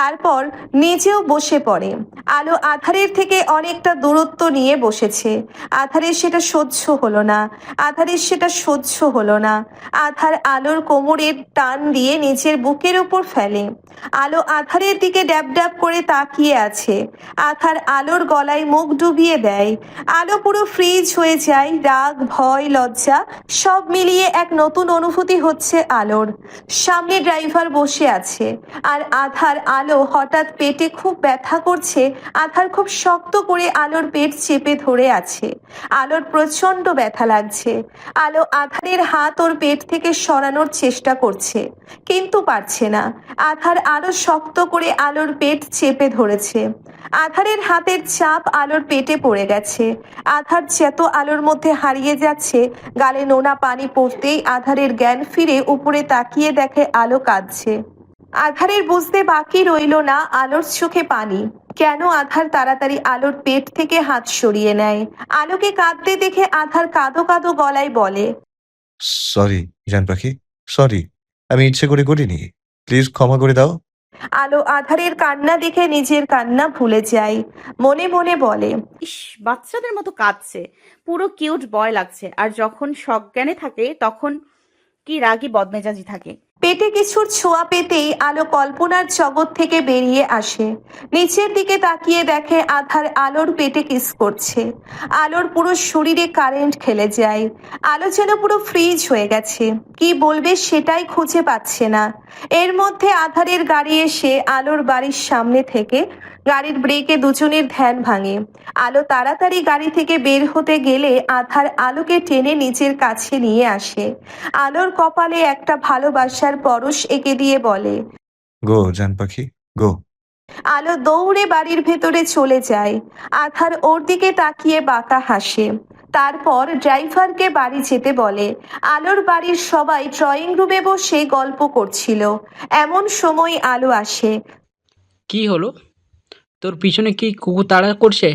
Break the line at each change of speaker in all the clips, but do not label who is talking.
তারপর নিজেও বসে পড়ে। আলো আধারের থেকে অনেকটা দূরত্ব নিয়ে বসেছে। আধারের সেটা সহ্য হলো না। আধারের সেটা সহ্য হলো না। আধার আলোর কোমরের টান দিয়ে নিজের বুকের উপর ফেলে। আলো আধারের দিকে ড্যাব ড্যাব করে তাকিয়ে আছে। আধার আলোর গলায় মুখ ডুবিয়ে দেয়। আলো পুরো ফ্রিজ হয়ে যায়, রাগ, ভয়, লজ্জা, সব মিলিয়ে এক নতুন অনুভূতি হচ্ছে আলোর। সামনে ড্রাইভার বসে আছে। আর আধার আলো হঠাৎ পেটে খুব ব্যথা করছে, আধার খুব শক্ত করে আলোর পেট চেপে ধরে আছে। আলোর প্রচণ্ড ব্যথা লাগছে। আলো আধারের হাত ওর পেট থেকে সরানোর চেষ্টা করছে, কিন্তু পারছে না। আধার আরও শক্ত করে আলোর পেট চেপে ধরেছে। আধারের হাতের চাপ আলোর পেটে পড়ে গেছে। আধার চেত আলোর মধ্যে হারিয়ে যাচ্ছে, গালে নোনা পানি পড়তেই আধারের জ্ঞান ফিরে উপরে তাকিয়ে দেখে আলো কাঁদছে। আধারের বুঝতে বাকি রইল না আলোর চোখে পানি। কেন আধার তাড়াতাড়ি আলোর পেট থেকে হাত সরিয়ে নেয়? আলোকে কাঁদতে দেখে আধার কাঁদো কাঁদো গলায় বলে
সরি জান পাখি সরি আমি ইচ্ছে করে করিনি। প্লিজ ক্ষমা করে দাও।
আলো আধারের কান্না দেখে নিজের কান্না ভুলে যায়। মনে মনে বলে
ইস বাচ্চাদের মতো কাঁদছে। পুরো কিউট বয় লাগছে। আর যখন সজ্ঞানে থাকে তখন কি রাগী বদমেজাজি থাকে।
পেটে কিছুর ছোঁয়া পেতেই আলো কল্পনার জগৎ থেকে বেরিয়ে আসে। নিচের দিকে তাকিয়ে দেখে আধার আলোর পেটে কিস করছে। আলোর পুরো শরীরে কারেন্ট খেলে যায়। আলো যেন পুরো ফ্রিজ হয়ে গেছে। কি বলবে সেটাই খুঁজে পাচ্ছে না। এর মধ্যে আধারের গাড়ি এসে আলোর বাড়ির সামনে থেকে গাড়ির ব্রেকে দুজনের ধ্যান ভাঙে। আলো তাড়াতাড়ি গাড়ি থেকে বের হতে গেলে আধার আলোকে টেনে নিচের কাছে নিয়ে আসে। আলোর কপালে একটা ভালোবাসার পরশ এঁকে দিয়ে বলে
গো জান পাখি গো।
আলো দৌড়ে বাড়ির ভেতরে চলে যায়। আধার ওর দিকে তাকিয়ে বাঁকা হাসে। তারপর ড্রাইভারকে বাড়ি যেতে বলে আলোর বাড়ির সবাই ড্রয়িং রুমে বসে গল্প করছিল। এমন সময় আলো আসে
কি হলো? তোর পিছনে কি কুকুর তাড়া করছে?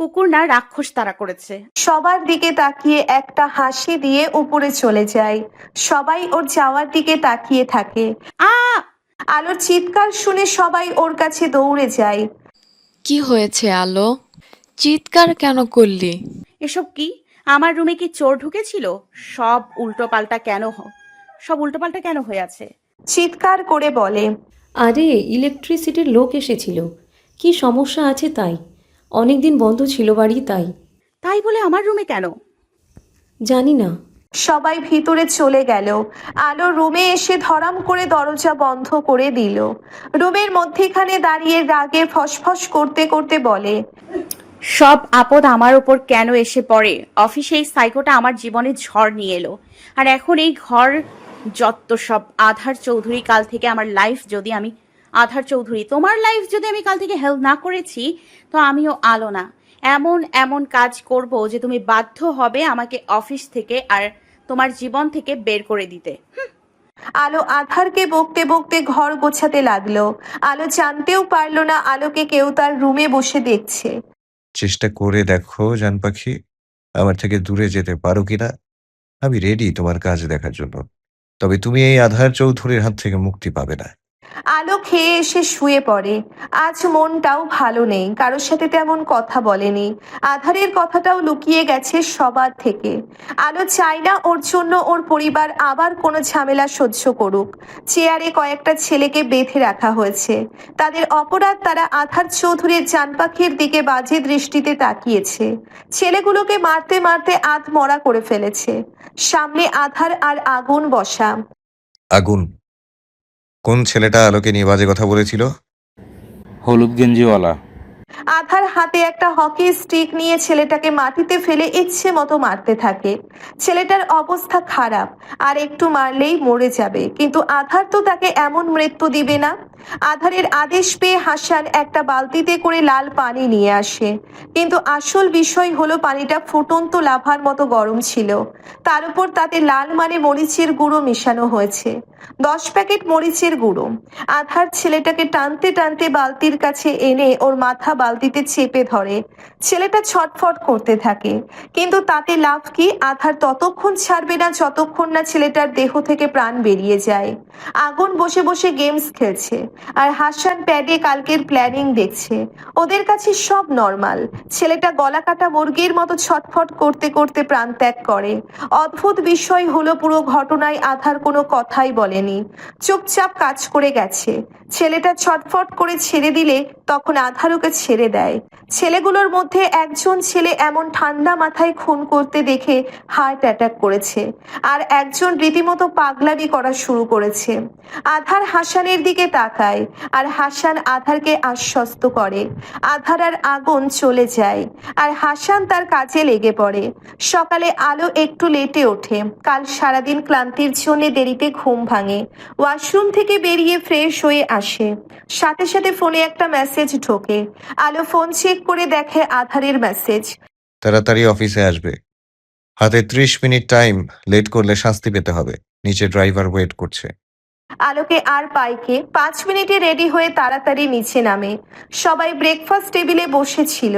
কুকুর না রাক্ষস তারা করেছে।
সবার দিকে তাকিয়ে একটা হাসি দিয়ে উপরে চলে যায়। সবাই ওর যাওয়ার দিকে তাকিয়ে থাকে।
আ!
আলোর চিৎকার শুনে সবাই ওর কাছে দৌড়ে যায়।
কি হয়েছে আলো? চিৎকার কেন করলি?
এসব কি? আমার রুমে কি চোর ঢুকেছিল? সব উল্টোপাল্টা কেন হ- সব উল্টোপাল্টা কেন হয়ে আছে?
চিৎকার করে বলে
আরে ইলেকট্রিসিটির লোক এসেছিল। কি সমস্যা আছে তাই? অনেক দিন বন্ধ ছিল বাড়ি তাই।
তাই বলে আমার রুমে কেন?
জানি না।
সবাই ভিতরে চলে গেল। আলো রুমে এসে ধরাম করে দরজা বন্ধ করে দিল। রুমের মধ্যেখানে দাঁড়িয়ে রাগে ফসফস করতে করতে বলে
সব আপদ আমার ওপর কেন এসে পড়ে? অফিসে এই সাইকোটা আমার জীবনে ঝড় নিয়ে এলো। আর এখন এই ঘর যত সব। আধার চৌধুরী কাল থেকে আমার লাইফ যদি আমি আধার চৌধুরী তোমার লাইফ যদি আমি কাল থেকে হেল্প না করেছি তো আমিও আলো না। এমন এমন কাজ করব যে তুমি বাধ্য হবে আমাকে অফিস থেকে আর তোমার জীবন থেকে বের করে দিতে।
আলো আধারকে বকতে বকতে ঘর গোছাতে লাগল। আলো জানতেও পারল না আলোকে কেউ তার রুমে বসে দেখছে।
চেষ্টা করে দেখো জান পাখি আমার থেকে দূরে যেতে পারো কিনা? আমি রেডি তোমার কাজ দেখার জন্য। তবে তুমি এই আধার চৌধুরীর হাত থেকে মুক্তি পাবে না।
আলো খেয়ে এসে শুয়ে পড়ে। আজ মনটাও ভালো নেই, কারোর সাথে তেমন কথা বলেনি। আধারের কথাটাও লুকিয়ে গেছে সবার থেকে। আলো চায় না ওর জন্য ওর পরিবার আবার কোনো ঝামেলা সহ্য করুক। চেয়ারে কয়েকটা ছেলেকে বেঁধে রাখা হয়েছে। তাদের অপরাধ তারা আধার চৌধুরীর জানপাখির দিকে বাজে দৃষ্টিতে তাকিয়েছে। ছেলেগুলোকে মারতে মারতে আধ মরা করে ফেলেছে। সামনে আধার আর আগুন বসা।
আগুন। কোন ছেলেটা আলোকে নিয়ে বাজে কথা বলেছিল?
হলুদ গেঞ্জিওয়ালা।
আধার হাতে একটা হকি স্টিক নিয়ে ছেলেটাকে মাটিতে ফেলে ইচ্ছে মতো মারতে থাকে। ছেলেটার অবস্থা খারাপ আর একটু মারলেই মরে যাবে। কিন্তু আধার তো তাকে এমন মৃত্যু দিবে না। আধারের আদেশ পেয়ে হাসান একটা বালতিতে করে লাল পানি নিয়ে আসে। কিন্তু আসল বিষয় হলো পানিটা ফুটন্ত লাভার মতো গরম ছিল। তার উপর তাতে লাল মানে মরিচের গুঁড়ো মেশানো হয়েছে। দশ প্যাকেট মরিচের গুঁড়ো। আধার ছেলেটাকে টানতে টানতে বালতির কাছে এনে ওর মাথা বালতিতে চেপে ধরে। ছেলেটা ছটফট করতে থাকে। কিন্তু তাতে লাভ কি? আধার ততক্ষণ ছাড়বে না যতক্ষণ না ছেলেটার দেহ থেকে প্রাণ বেরিয়ে যায়। আগুন বসে বসে গেমস খেলছে। আর হাসান প্যাডে কালকের প্ল্যানিং দেখছে। ওদের কাছে সব নর্মাল ছেলেটা গলা কাটা মুরগির মতো ছটফট করতে করতে প্রাণ ত্যাগ করে। অদ্ভুত বিষয় হলো পুরো ঘটনায় আধার কোনো কথাই বলেনি। চুপচাপ কাজ করে গেছে। ছেলেটা ছটফট করে ছেড়ে দিলে তখন আধার ওকে ছেড়ে দেয়। ছেলেগুলোর মধ্যে একজন ছেলে এমন ঠান্ডা মাথায় খুন করতে দেখে হার্ট অ্যাটাক করেছে। আর একজন রীতিমতো পাগলামি করা শুরু করেছে। আধার হাসানের দিকে তাকায়। আর হাসান আধারকে আশ্বস্ত করে। আধার আর আগুন চলে যায়, আর হাসান তার কাজে লেগে পড়ে। সকালে আলো একটু লেটে ওঠে, কাল সারাদিন ক্লান্তির জন্য দেরিতে ঘুম ভাঙে। ওয়াশরুম থেকে বেরিয়ে ফ্রেশ হয়ে আসে। সাথে সাথে ফোনে একটা মেসেজ ঢোকে। আলো ফোন চেক করে দেখে আধারের মেসেজ।
তাড়াতাড়ি অফিসে আসবে। হাতে ত্রিশ মিনিট টাইম, লেট করলে শাস্তি পেতে হবে। নিচে ড্রাইভার ওয়েট করছে।
আলোকে আর পাইকে পাঁচ মিনিটে রেডি হয়ে তাড়াতাড়ি নিচে নামে। সবাই ব্রেকফাস্ট টেবিলে বসেছিল।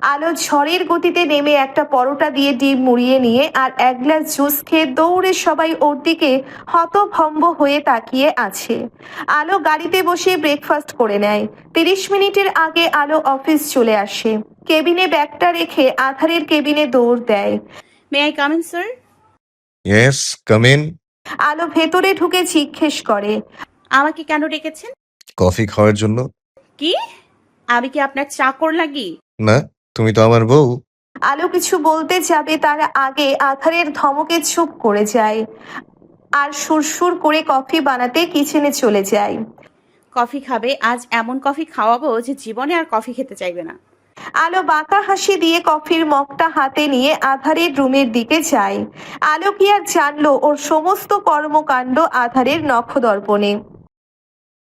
আলো ঝড়ের গতিতে নেমে একটা পরোটা দিয়ে ডিম মুড়িয়ে নিয়ে আর এক গ্লাস জুস খেয়ে দৌড়ে সবাই ওর দিকে হতভম্ব হয়ে তাকিয়ে আছে। আলো গাড়িতে বসে ব্রেকফাস্ট করে নেয়। তিরিশ মিনিটের আগে আলো অফিস চলে আসে। কেবিনে ব্যাগটা রেখে আধারের কেবিনে দৌড় দেয়।
May I come in sir
yes come in
আলো ভেতরে ঢুকে জিজ্ঞেস করে।
আমাকে কেন ডেকেছেন?
কফি খাওয়ার জন্য।
কি? আমি কি আপনার চাকর লাগি
না তুমি তো আমার বউ।
আলো কিছু বলতে যাবে তার আগে আধারের ধমকে চুপ করে যায়। আর সুরসুর করে কফি বানাতে কিচেনে চলে যায়।
কফি খাবে আজ এমন কফি খাওয়াবো যে জীবনে আর কফি খেতে চাইবে না।
আলো বাঁকা হাসি দিয়ে কফির মগটা হাতে নিয়ে আধারের রুমের দিকে যায়। আলো কি আর জানলো ওর সমস্ত কর্মকাণ্ড আধারের নখদর্পণে।